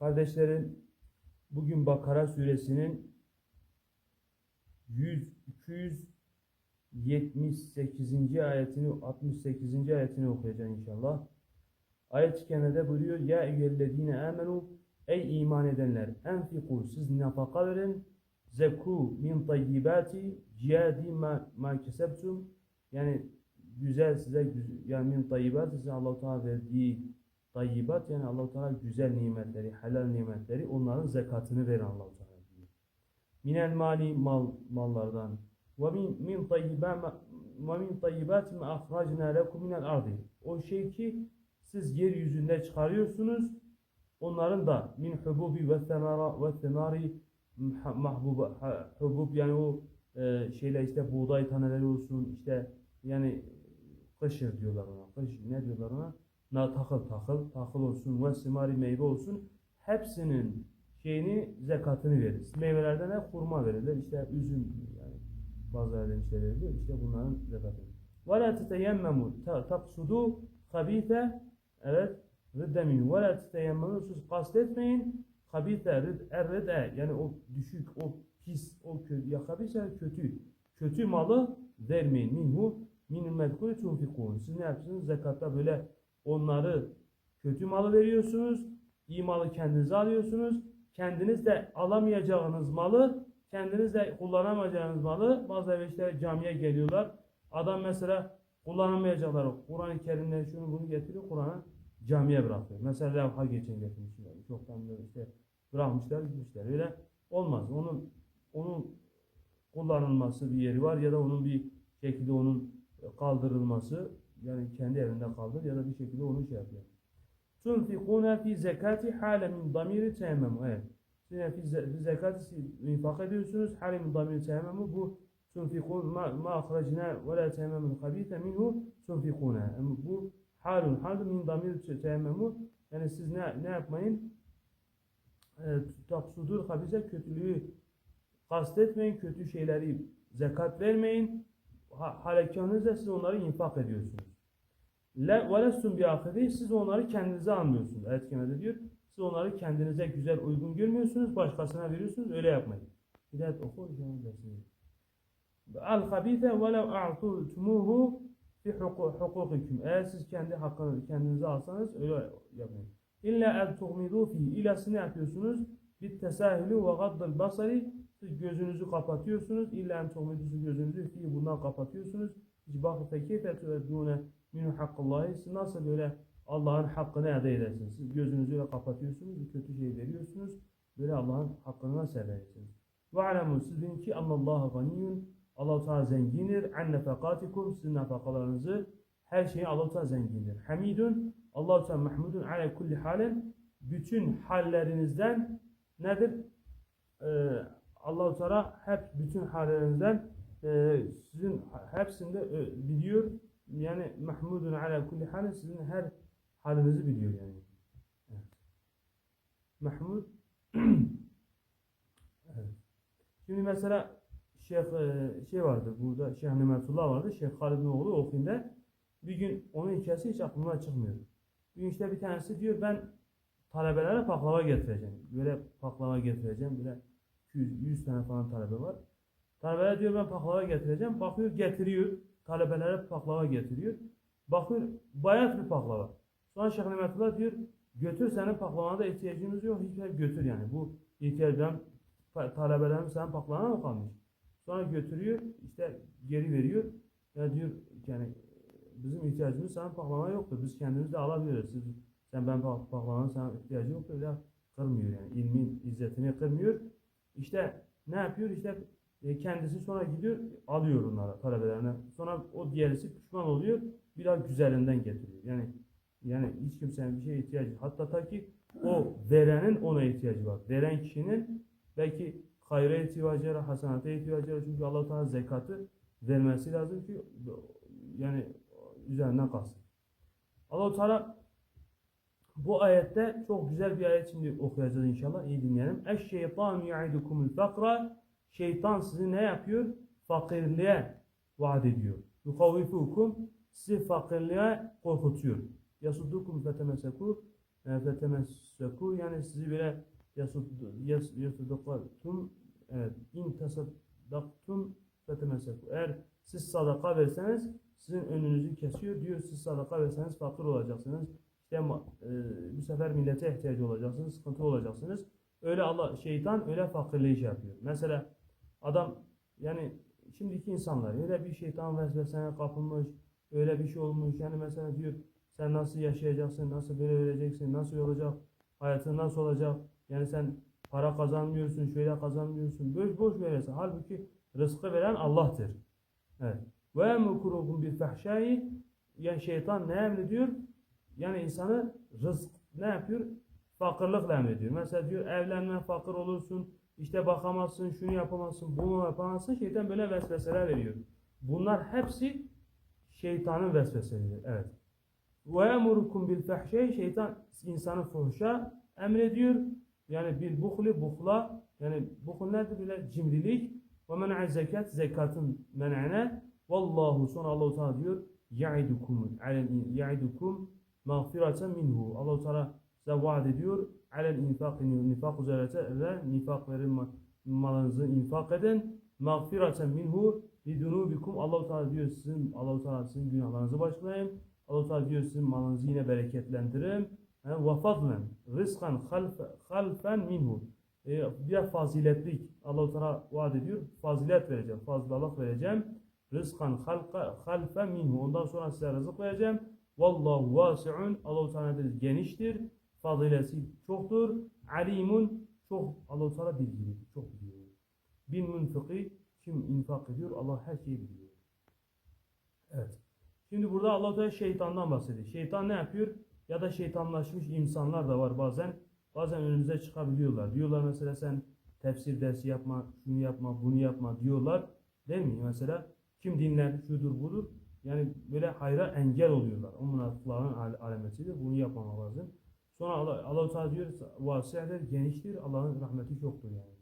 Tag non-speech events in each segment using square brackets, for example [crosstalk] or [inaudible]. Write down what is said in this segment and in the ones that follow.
Kardeşlerim bugün Bakara suresinin 100 278. ayetini 68. ayetini okuyacağım inşallah. Ayet-i kerimede buyuruyor ya eyyühellezine amenu ey iman edenler enfiku siz nafaka verin zeku min tayyibati cihadi ma, ma kesebtum yani güzel size yani min tayyibat size Allah-u Teala verdiği tayyibat yani Allah-u Teala güzel nimetleri, helal nimetleri onların zekatını verin Allah-u Teala diyor. Minel mali mal mallardan ve min min tayyibat ve min tayyibat ma ahrajna lekum minel ardi. O şey ki siz yeryüzünde çıkarıyorsunuz. Onların da min hububi ve semara ve semari mahbuba hubub yani o e, şeyler işte buğday taneleri olsun işte yani kışır diyorlar ona. Kış ne diyorlar ona? Na takıl takıl takıl olsun ve simari meyve olsun. Hepsinin şeyini zekatını verir. Meyvelerden hep hurma verilir. İşte üzüm yani bazı yerden işte verilir. İşte bunların zekatını. Ve la teteyemmemu taksudu habite evet rıdde minhu. Ve la teteyemmemu siz kastetmeyin habite rid erride yani o düşük o pis o kötü ya habise kötü kötü malı vermeyin minhu minul medkulü tunfikun. Siz ne yapıyorsunuz? Zekatta böyle onları kötü malı veriyorsunuz. iyi malı kendinize alıyorsunuz. Kendiniz de alamayacağınız malı, kendiniz de kullanamayacağınız malı bazı işte camiye geliyorlar. Adam mesela kullanamayacaklar. Kur'an-ı Kerim'den şunu bunu getiriyor. Kur'an'a camiye bırakıyor. Mesela levha geçen getirmişler. Çoktan böyle işte bırakmışlar gitmişler. Öyle olmaz. Onun onun kullanılması bir yeri var ya da onun bir şekilde onun kaldırılması yani kendi evinde kaldır ya da bir şekilde onu şey yapıyor. Tunfikuna fi zekati hale min damiri teyemmüm. Evet. Yani fi ze- fi zekati infak ediyorsunuz. Hale min damiri teyemmüm bu tunfikun ma, ma ahrajna ve la teyemmümün habite minhu tunfikuna. Bu halun halun min damiri teyemmüm. Yani siz ne, ne yapmayın? E, taksudur habise kötülüğü kastetmeyin. Kötü şeyleri zekat vermeyin. Ha, siz onları infak ediyorsunuz. Le ve lestum bi ahiri siz onları kendinize almıyorsunuz. Ayet kerimede diyor. Siz onları kendinize güzel uygun görmüyorsunuz. Başkasına veriyorsunuz. Öyle yapmayın. Hidayet oku. Al habite ve lev a'tutumuhu fi huku- hukukikum. Eğer siz kendi hakkınızı kendinize alsanız öyle yapmayın. İlla el tuğmidu fi. İlası ne yapıyorsunuz? Bit tesahülü ve gaddıl basari. Siz gözünüzü kapatıyorsunuz. İlla en tuğmidu gözünüzü fi bundan kapatıyorsunuz. Bakın fekeyfe tu'eddûne minhu hakkallahi. Siz nasıl böyle Allah'ın hakkını elde edersiniz? Siz gözünüzü öyle kapatıyorsunuz. Kötü şey veriyorsunuz. Böyle Allah'ın hakkını nasıl elde edersiniz? Ve alemu siz bilin ki Allahu ganiyyun. Allah-u Teala zengindir. An nefakatikum. Sizin nafakalarınızı her şeyi Allah-u Teala zengindir. Hamidun. Allah-u Teala mahmudun ala kulli halen. Bütün hallerinizden nedir? Ee, Allah-u Teala hep bütün hallerinizden e, sizin hepsinde e, biliyor. Yani mahmudun ala kulli halen sizin her halinizi biliyor yani. Evet. Mahmud [clears throat] evet. Şimdi mesela Şeyh e, şey vardı burada Şeyh Nimetullah vardı. Şeyh Halid'in oğlu Okun'da. Bir gün onun hikayesi hiç aklımdan çıkmıyor. Bir gün işte bir tanesi diyor ben talebelere baklava getireceğim. Böyle baklava getireceğim. Böyle 200, 100 tane falan talebe var. Talebeler diyor ben baklava getireceğim. Bakıyor getiriyor. Talebelere baklava getiriyor. Bakıyor bayat bir baklava. Sonra Şeyh Nimetullah diyor götür senin baklavana da ihtiyacımız yok. Hiç götür yani. Bu ihtiyacdan talebelerin senin baklavana mı kalmış? Sonra götürüyor işte geri veriyor. Ya diyor yani bizim ihtiyacımız sana baklava yoktur. Biz kendimiz de alabiliriz. Siz, sen ben baklavanın sana ihtiyacı yoktur. Öyle kırmıyor yani. ilmin izzetini kırmıyor. İşte ne yapıyor? İşte kendisi sonra gidiyor alıyor onları talebelerine. Sonra o diğerisi pişman oluyor. Bir daha güzelinden getiriyor. Yani yani hiç kimsenin bir şeye ihtiyacı Hatta ta ki o verenin ona ihtiyacı var. Veren kişinin belki hayra ihtiyacı var, hasenata ihtiyacı var. Çünkü Allah-u Teala zekatı vermesi lazım ki yani üzerinden kalsın. Allah-u Teala bu ayette çok güzel bir ayet şimdi okuyacağız inşallah. İyi dinleyelim. Eşşeytan ya'idukumul fakra Şeytan sizi ne yapıyor? Fakirliğe vaat ediyor. Yukavvifukum sizi fakirliğe korkutuyor. Yasuddukum fetemeseku e, fetemesseku yani sizi böyle yasud- yas- yasudakatum evet in tasaddaktum fetemesseku eğer siz sadaka verseniz sizin önünüzü kesiyor diyor siz sadaka verseniz fakir olacaksınız işte e, bu sefer millete ihtiyacı olacaksınız sıkıntı olacaksınız öyle Allah şeytan öyle fakirliği şey yapıyor mesela adam yani şimdiki insanlar öyle bir şeytan vesvesene kapılmış öyle bir şey olmuş yani mesela diyor sen nasıl yaşayacaksın nasıl böyle öleceksin nasıl olacak hayatın nasıl olacak yani sen para kazanmıyorsun şöyle kazanmıyorsun boş boş verirsin halbuki rızkı veren Allah'tır ve emkurukum bil fahşai yani şeytan ne emrediyor yani insanı rızk ne yapıyor? Fakirlikle emrediyor mesela diyor evlenme fakir olursun işte bakamazsın şunu yapamazsın bunu yapamazsın. Şeytan böyle vesveseler veriyor. Bunlar hepsi şeytanın vesveseleri evet. Ve emurukum bil fahşai şeytan insanı fuhşa emrediyor. Yani bir buhli buhla yani buhl nedir bile cimrilik. Ve men'a zekat zekatın men'ine. Vallahu sonra Allah Teala diyor ya'idukum alel ya'idukum mağfireten minhu. Allah Teala size vaat ediyor alel infak nifak üzere ve nifak verin ma- malınızı infak edin mağfireten minhu lidunubikum Allah Teala diyor sizin Allah Teala sizin günahlarınızı başlayın Allah Teala diyor sizin malınızı yine bereketlendirin. Ve fadlen, rızkan half- halfen minhu. E, bir faziletlik Allah Teala vaat ediyor. Fazilet vereceğim, fazlalık vereceğim. Rızkan halfen minhu. Ondan sonra size rızık vereceğim. Vallahu vasi'un. Allah Teala? Geniştir. Fazileti çoktur. Alimun. Çok Allah Teala bilgili. Çok biliyor. Bin münfıkı kim infak ediyor? Allah her şeyi biliyor. Evet. Şimdi burada Allah Teala şeytandan bahsediyor. Şeytan ne yapıyor? Ya da şeytanlaşmış insanlar da var bazen. Bazen önümüze çıkabiliyorlar. Diyorlar mesela sen tefsir dersi yapma, şunu yapma, bunu yapma diyorlar. Değil mi? Mesela kim dinler, şudur budur. Yani böyle hayra engel oluyorlar. O münafıkların al- alametidir. Bunu yapmama lazım. Sonra Allah, Allah Teala diyor vasiyedir, geniştir. Allah'ın rahmeti çoktur yani.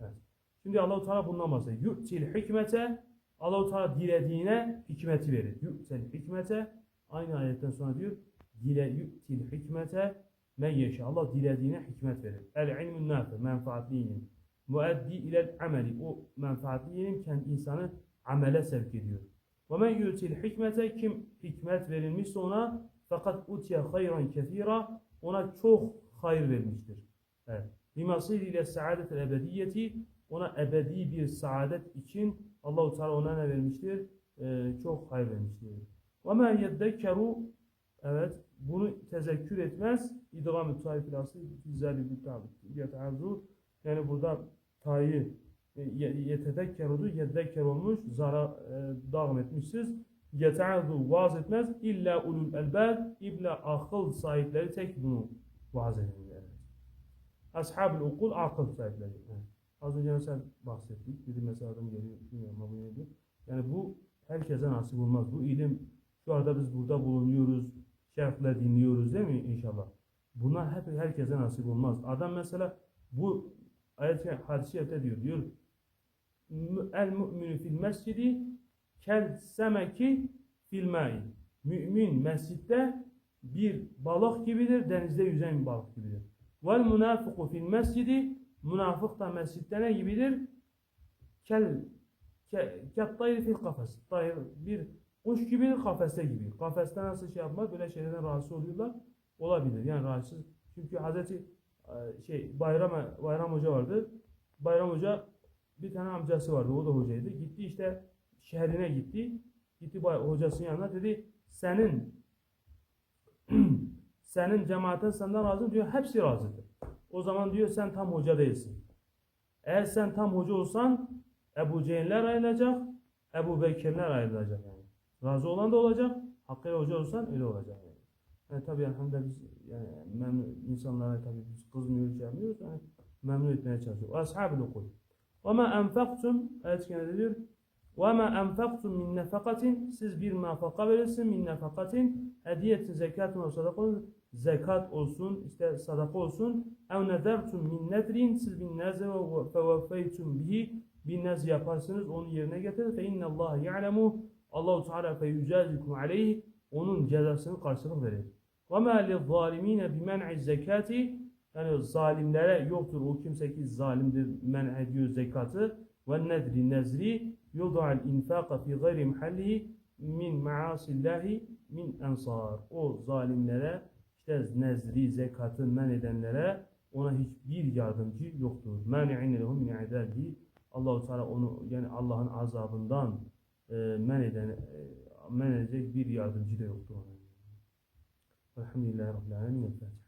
Evet. Şimdi Allah Teala bundan bahsediyor. Yu'til hikmete Allah Teala dilediğine hikmeti verir. Yu'tel hikmete aynı ayetten sonra diyor dile yu'til hikmete men yeşe. Allah dilediğine hikmet verir. El ilmun nafi menfaatli ilim. Muaddi ilel ameli. O menfaatli ilim kendi insanı amele sevk ediyor. Ve men yu'til hikmete kim hikmet verilmişse ona fakat utiye hayran kethira ona çok hayır vermiştir. Evet. İle saadet ebediyeti ona ebedi bir saadet için Allahu Teala ona ne vermiştir? Ee, çok hayır vermiştir. Ve ma yeddekeru evet bunu tezekkür etmez. İdgam-ı taifil aslı güzel bir tabi. Yani burada tayı e, ye- yetedekkerudu yeddekker olmuş zara e, dağım etmişsiz. Yeteazzu vaaz etmez illa ulul elbab illa akıl sahipleri tek bunu vaaz ederler. Ashab-ı ukul akıl sahipleri. Az önce mesela bahsettik. Biri mesela adam geliyor, bilmiyorum ama bu neydi? Yani bu herkese nasip olmaz. Bu ilim şu anda biz burada bulunuyoruz. Şerifler dinliyoruz değil mi inşallah? Bunlar hep herkese nasip olmaz. Adam mesela bu ayet hadis-i diyor. Diyor "Mü- El mu'minu fil mescidi kel semeki fil mai. Mümin mescitte bir balık gibidir, denizde yüzen bir balık gibidir. Vel munafiku fil mescidi Münafık da mescitte ne gibidir? Kel, ke, kettayri fil kafes. Tayr, bir kuş gibi kafeste gibi. Kafeste nasıl şey yapmaz? Böyle şeylerden rahatsız oluyorlar. Olabilir. Yani rahatsız. Çünkü Hazreti e, şey Bayram Bayram Hoca vardı. Bayram Hoca bir tane amcası vardı. O da hocaydı. Gitti işte şehrine gitti. Gitti bay- hocasının yanına dedi senin [clears throat] senin cemaatin senden razı mı?" diyor. Hepsi razıdır. O zaman diyor sen tam hoca değilsin. Eğer sen tam hoca olsan Ebu Cehiller ayrılacak, Ebu Bekirler ayrılacak yani. Razı olan da olacak, hakkıyla hoca olsan öyle olacak yani. Yani tabii elhamdülillah biz yani memnun, insanlara tabii biz kızmıyoruz, şey yapmıyoruz. Yani memnun etmeye çalışıyoruz. Ashab-ı ukul. وَمَا أَنْفَقْتُمْ ayet kendine diyor. وَمَا أَنْفَقْتُمْ مِنْ نَفَقَةٍ Siz bir nafaka verirsin min nefakatin hediyetin zekatın ve sadakın zekat olsun, işte sadaka olsun. اَوْ نَذَرْتُمْ مِنْ نَذْرٍ Siz bir nezre فَوَفَيْتُمْ bihi bir nezr yaparsınız, onu yerine getirir. فَاِنَّ اللّٰهَ يَعْلَمُ Allahu Teala feyucazikum aleyh onun cezasını karşılık verir. وَمَا لِلظَّالِم۪ينَ بِمَنْعِ الزَّكَاتِ Yani zalimlere yoktur o kimse ki zalimdir men ediyor zekatı ve nedri nezri yuda'al infaka fi gayri mahallihi min maasillahi min ensar. O zalimlere işte nezri zekatı men edenlere ona hiçbir yardımcı yoktur. Mani'ine lehum min adabi. Allahu Teala onu yani Allah'ın azabından e, men eden e, men edecek bir yardımcı da yoktur ona. Elhamdülillahi Rabbil Fatiha.